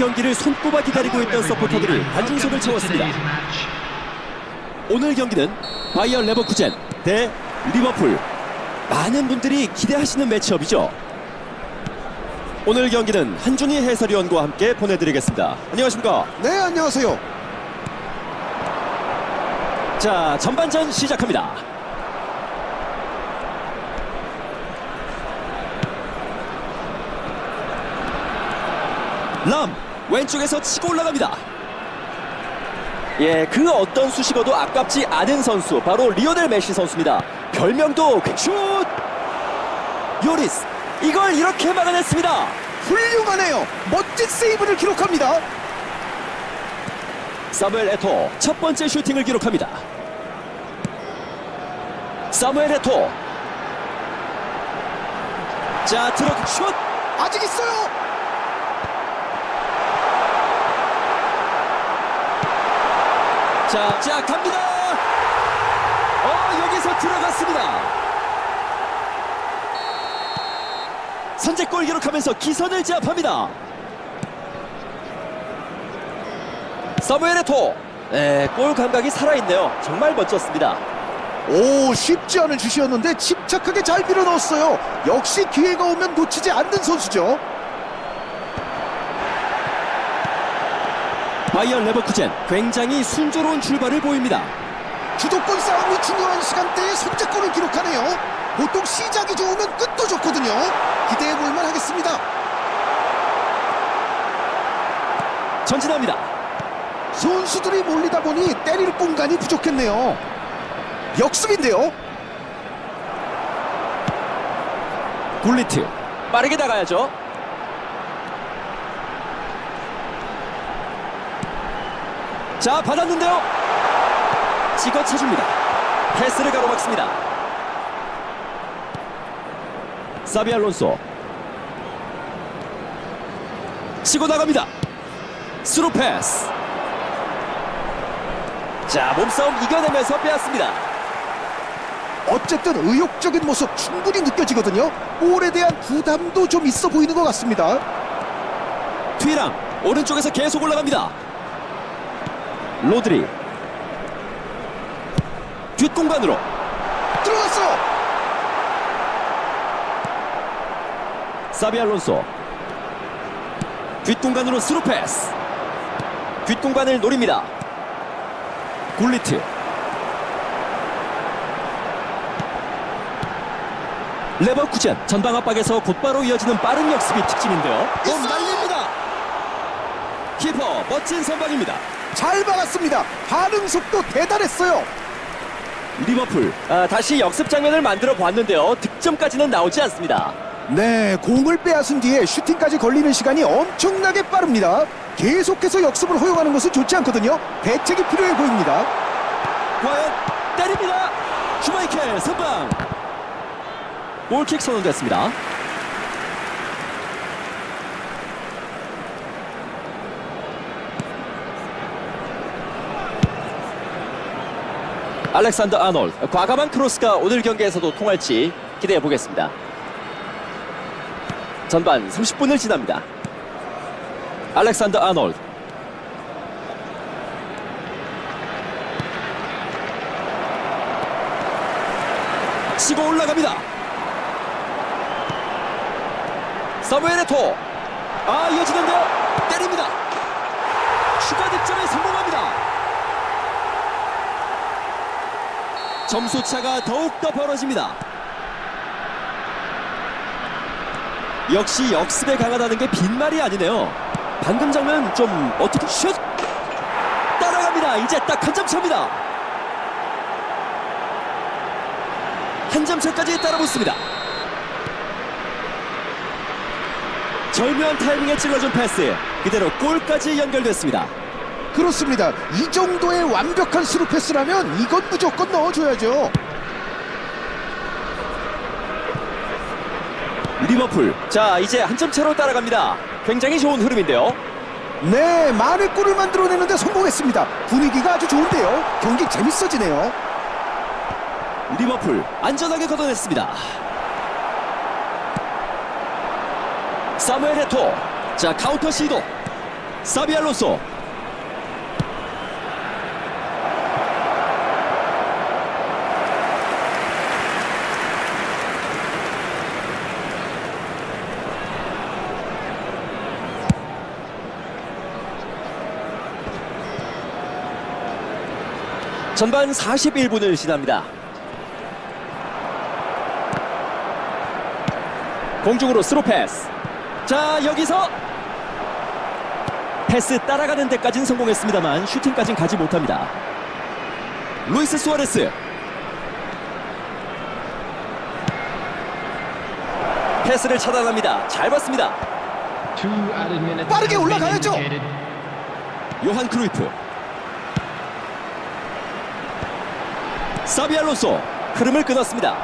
이 경기를 손꼽아 기다리고 있던 서포터들이 관중석을 채웠습니다. 오늘 경기는 바이언 레버쿠젠 대 리버풀 많은 분들이 기대하시는 매치업이죠. 오늘 경기는 한준희 해설위원과 함께 보내드리겠습니다. 안녕하십니까? 네, 안녕하세요. 자, 전반전 시작합니다. 람 왼쪽에서 치고 올라갑니다. 예, 그 어떤 수식어도 아깝지 않은 선수 바로 리오넬 메시 선수입니다. 별명도 슛! 요리스 이걸 이렇게 막아냈습니다. 훌륭하네요. 멋진 세이브를 기록합니다. 사무엘 에토 첫 번째 슈팅을 기록합니다. 사무엘 에토 자 트럭 슛 아직 있어요. 자, 자 갑니다. 어 여기서 들어갔습니다. 선제골 기록하면서 기선을 제압합니다. 사무엘 에토 네, 골 감각이 살아있네요. 정말 멋졌습니다. 오, 쉽지 않은 슛이었는데 침착하게 잘 밀어 넣었어요. 역시 기회가 오면 놓치지 않는 선수죠. 바이언 레버쿠젠 굉장히 순조로운 출발을 보입니다. 주도권 싸움이 중요한 시간대에 선제골을 기록하네요. 보통 시작이 좋으면 끝도 좋거든요. 기대해 볼만 하겠습니다. 전진합니다. 선수들이 몰리다 보니 때릴 공간이 부족했네요. 역습인데요. 굴리트 빠르게 나가야죠. 자 받았는데요. 찍어 쳐줍니다. 패스를 가로막습니다. 사비 알론소 치고 나갑니다. 스루 패스. 자 몸싸움 이겨내면서 빼앗습니다. 어쨌든 의욕적인 모습 충분히 느껴지거든요. 볼에 대한 부담도 좀 있어 보이는 것 같습니다. 뒤랑 오른쪽에서 계속 올라갑니다. 로드리 뒷공간으로 들어갔어요. 사비 알론소 뒷공간으로 스루 패스 뒷공간을 노립니다. 굴리트 레버쿠젠 전방 압박에서 곧바로 이어지는 빠른 역습이 특징인데요. 날립니다. 키퍼 멋진 선방입니다. 잘 막았습니다. 반응 속도 대단했어요. 리버풀 아, 다시 역습 장면을 만들어 보았는데요. 득점까지는 나오지 않습니다. 네, 공을 빼앗은 뒤에 슈팅까지 걸리는 시간이 엄청나게 빠릅니다. 계속해서 역습을 허용하는 것은 좋지 않거든요. 대책이 필요해 보입니다. 과연 때립니다. 슈마이켈 선방. 골킥 선언됐습니다. 알렉산더 아놀드 과감한 크로스가 오늘 경기에서도 통할지 기대해 보겠습니다. 전반 30분을 지납니다. 알렉산더 아놀드 치고 올라갑니다. 사무엘 에토. 아 이어지는데요. 때립니다. 추가 득점에 성공합니다. 점수 차가 더욱더 벌어집니다. 역시 역습에 강하다는 게 빈말이 아니네요. 방금 장면 좀 어떻게 슛 따라갑니다. 이제 딱 한 점 차입니다. 한 점 차까지 따라붙습니다. 절묘한 타이밍에 찔러준 패스 그대로 골까지 연결됐습니다. 그렇습니다. 이 정도의 완벽한 스루 패스라면 이건 무조건 넣어줘야죠. 리버풀 자 이제 한 점 차로 따라갑니다. 굉장히 좋은 흐름인데요. 네, 많은 골을 만들어내는데 성공했습니다. 분위기가 아주 좋은데요. 경기 재밌어지네요. 리버풀 안전하게 걷어냈습니다. 사무엘 에토 자 카운터 시도 사비 알론소 전반 41분을 지납니다. 공중으로 스루 패스. 자, 여기서 패스 따라가는 데까지는 성공했습니다만 슈팅까지는 가지 못합니다. 루이스 수아레스. 패스를 차단합니다. 잘 봤습니다. 빠르게 올라가야죠. 요한 크루이프. 사비 알론소 흐름을 끊었습니다.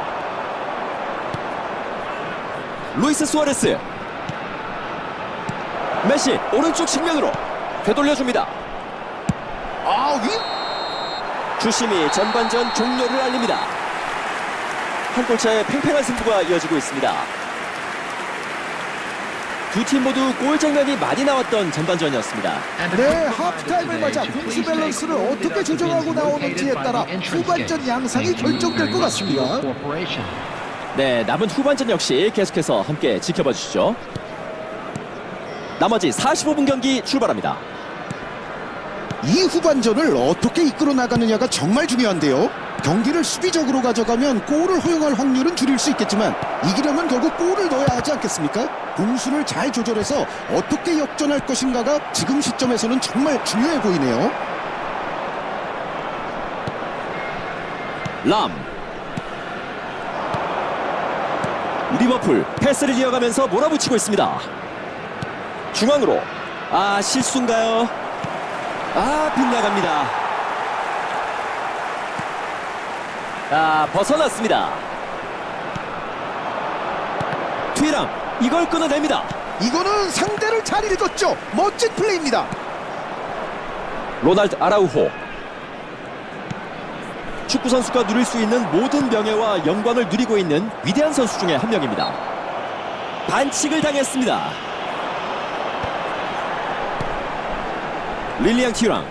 루이스 수아레스. 메시 오른쪽 측면으로 되돌려줍니다. 아, 위 주심이 전반전 종료를 알립니다. 한 골차의 팽팽한 승부가 이어지고 있습니다. 두 팀 모두 골 장면이 많이 나왔던 전반전이었습니다. 네, 하프타임을 맞아 공수 밸런스를 어떻게 조정하고 나오는지에 따라 후반전 양상이 결정될 것 같습니다. 네, 남은 후반전 역시 계속해서 함께 지켜봐 주시죠. 나머지 45분 경기 출발합니다. 이 후반전을 어떻게 이끌어 나가느냐가 정말 중요한데요. 경기를 수비적으로 가져가면 골을 허용할 확률은 줄일 수 있겠지만 이기려면 결국 골을 넣어야 하지 않겠습니까? 공수를 잘 조절해서 어떻게 역전할 것인가가 지금 시점에서는 정말 중요해 보이네요. 람. 리버풀 패스를 이어가면서 몰아붙이고 있습니다. 중앙으로. 아 실수인가요? 아 빗나갑니다 아 벗어났습니다 뒤랑 이걸 끊어냅니다 이거는 상대를 잘 읽었죠. 멋진 플레이입니다. 로날드 아라우호 축구 선수가 누릴 수 있는 모든 명예와 영광을 누리고 있는 위대한 선수 중에 한 명입니다. 반칙을 당했습니다. 릴리앙 티랑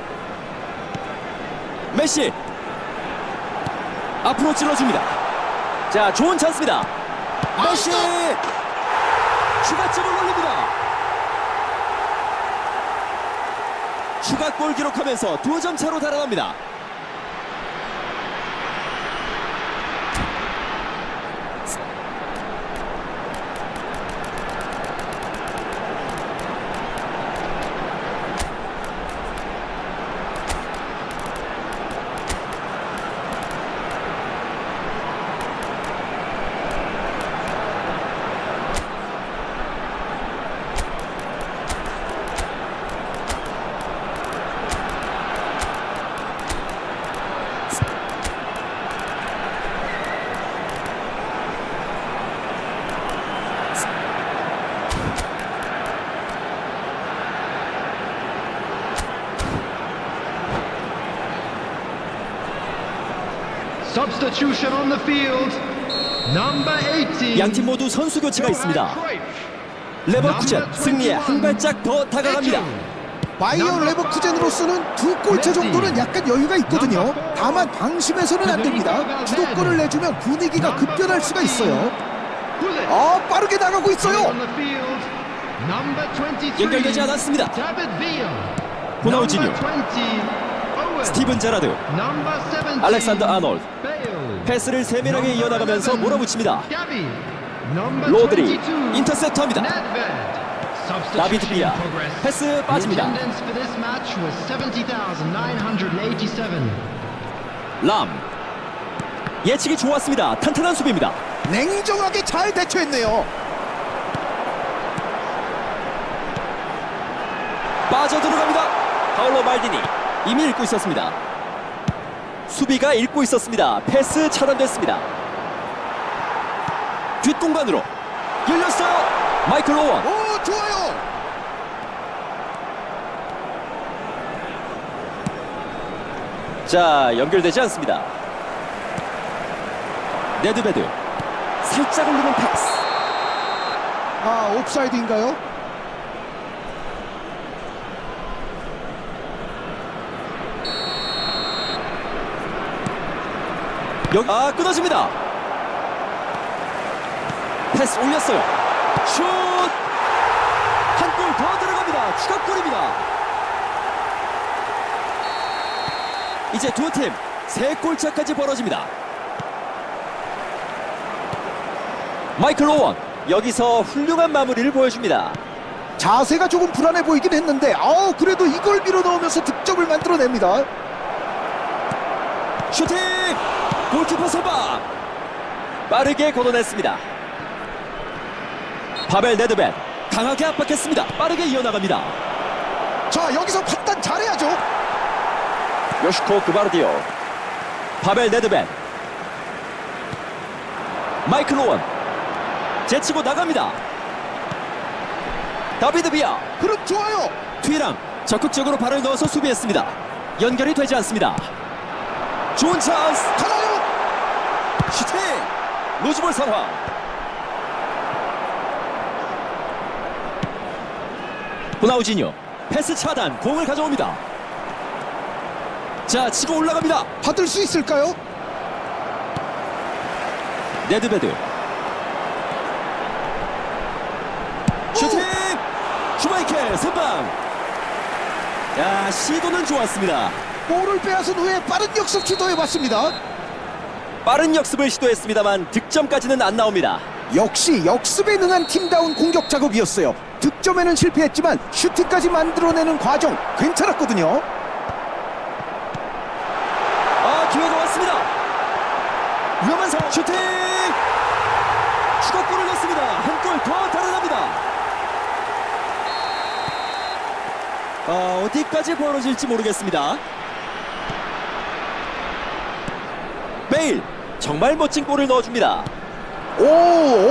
메시 앞으로 찔러줍니다. 자 좋은 찬스입니다. 메시 추가점을 올립니다. 추가골 기록하면서 두 점 차로 달아납니다. Substitution on the field. Number 18. 양팀 모두 선수 교체가 있습니다. 레버쿠젠 승리에 한 발짝 더 다가갑니다. 바이어 레버쿠젠으로서는 두 골차 정도는 약간 여유가 있거든요. 다만 방심해서는 안 됩니다. 주도권을 내주면 분위기가 급변할 수가 있어요. 아 빠르게 나가고 있어요. 연결되지 않았습니다. 호나우지뉴, 스티븐 제라드, 알렉산더 아놀드 패스를 세밀하게 이어나가면서 몰아붙입니다. 로드리 인터셉트합니다. 다비드 비아 패스 빠집니다. 람 예측이 좋았습니다. 탄탄한 수비입니다. 냉정하게 잘 대처했네요. 빠져 들어갑니다. 파울로 말디니 이미 읽고 있었습니다. 수비가 읽고 있었습니다. 패스 차단됐습니다. 뒷공간으로 열렸어요. 마이클 오원 오 좋아요. 자 연결되지 않습니다. 네드베드 살짝 올리는 패스. 아 옵사이드인가요? 여기 아 끊어집니다. 패스 올렸어요. 슛! 한 골 더 들어갑니다. 추가골입니다. 이제 두 팀 세 골차까지 벌어집니다. 마이클 오원 여기서 훌륭한 마무리를 보여줍니다. 자세가 조금 불안해 보이긴 했는데 어 그래도 이걸 밀어 넣으면서 득점을 만들어냅니다. 슈팅! 골키퍼 선방! 빠르게 걷어냈습니다. 파벨 네드벤 강하게 압박했습니다. 빠르게 이어나갑니다. 자 여기서 판단 잘해야죠. 요시코 그바르디오 파벨 네드벤 마이클 오원 제치고 나갑니다. 다비드 비아 흐름 좋아요. 뒤랑 적극적으로 발을 넣어서 수비했습니다. 연결이 되지 않습니다. 좋은 찬스? 슈팅! 로즈볼 상황. 호나우지뉴 패스 차단 공을 가져옵니다. 자 치고 올라갑니다. 받을 수 있을까요? 네드베드. 슈팅! 슈마이켈 선방. 야 시도는 좋았습니다. 볼을 빼앗은 후에 빠른 역습 시도해봤습니다. 빠른 역습을 시도했습니다만 득점까지는 안 나옵니다. 역시 역습에 능한 팀다운 공격 작업이었어요. 득점에는 실패했지만 슈팅까지 만들어내는 과정 괜찮았거든요. 아 기회가 왔습니다. 위험한 상황. 슈팅! 추가골을 넣습니다. 한 골 더 달아납니다. 아 어디까지 벌어질지 모르겠습니다. 메일 정말 멋진 골을 넣어줍니다 오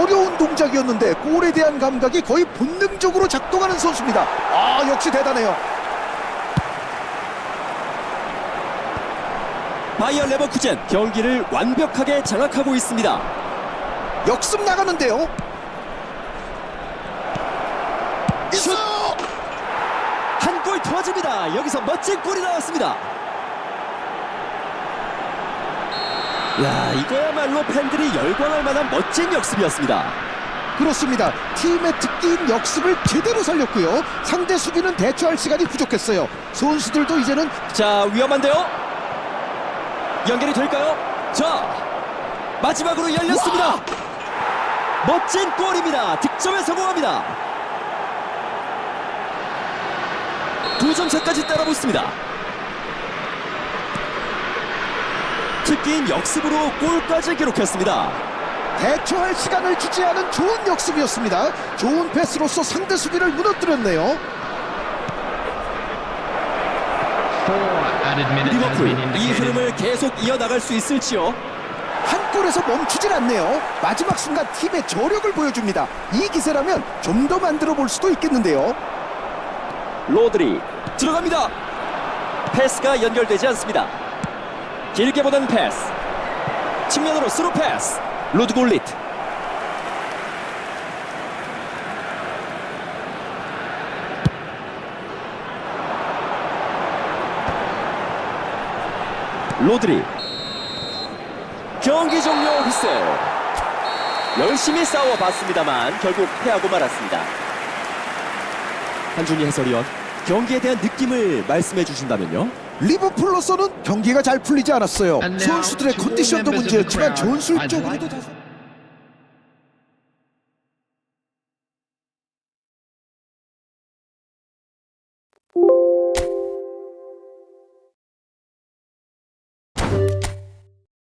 어려운 동작이었는데 골에 대한 감각이 거의 본능적으로 작동하는 선수입니다. 아 역시 대단해요. 바이어 레버쿠젠 경기를 완벽하게 장악하고 있습니다 역습 나가는데요. 슛! 한 골 터집니다. 여기서 멋진 골이 나왔습니다. 야, 이거야말로 팬들이 열광할 만한 멋진 역습이었습니다. 그렇습니다. 팀의 특기인 역습을 제대로 살렸고요. 상대 수비는 대처할 시간이 부족했어요. 선수들도 이제는 자, 위험한데요? 연결이 될까요? 자, 마지막으로 열렸습니다. 멋진 골입니다. 득점에 성공합니다. 두 점 차까지 따라붙습니다. 특기인 역습으로 골까지 기록했습니다. 대처할 시간을 주지 않은 좋은 역습이었습니다. 좋은 패스로서 상대 수비를 무너뜨렸네요. 리버풀 이. 흐름을 계속 이어나갈 수 있을지요? 한 골에서 멈추질 않네요. 마지막 순간 팀의 저력을 보여줍니다. 이 기세라면 좀 더 만들어 볼 수도 있겠는데요. 로드리 들어갑니다. 패스가 연결되지 않습니다. 길게 보낸 패스. 측면으로 스루 패스. 루드 골리트. 로드리. 경기 종료 휘슬. 열심히 싸워봤습니다만 결국 패하고 말았습니다. 한준희 해설위원 경기에 대한 느낌을 말씀해 주신다면요? 리버풀로서는 경기가 잘 풀리지 않았어요. 선수들의 컨디션도 문제였지만. 전술적으로도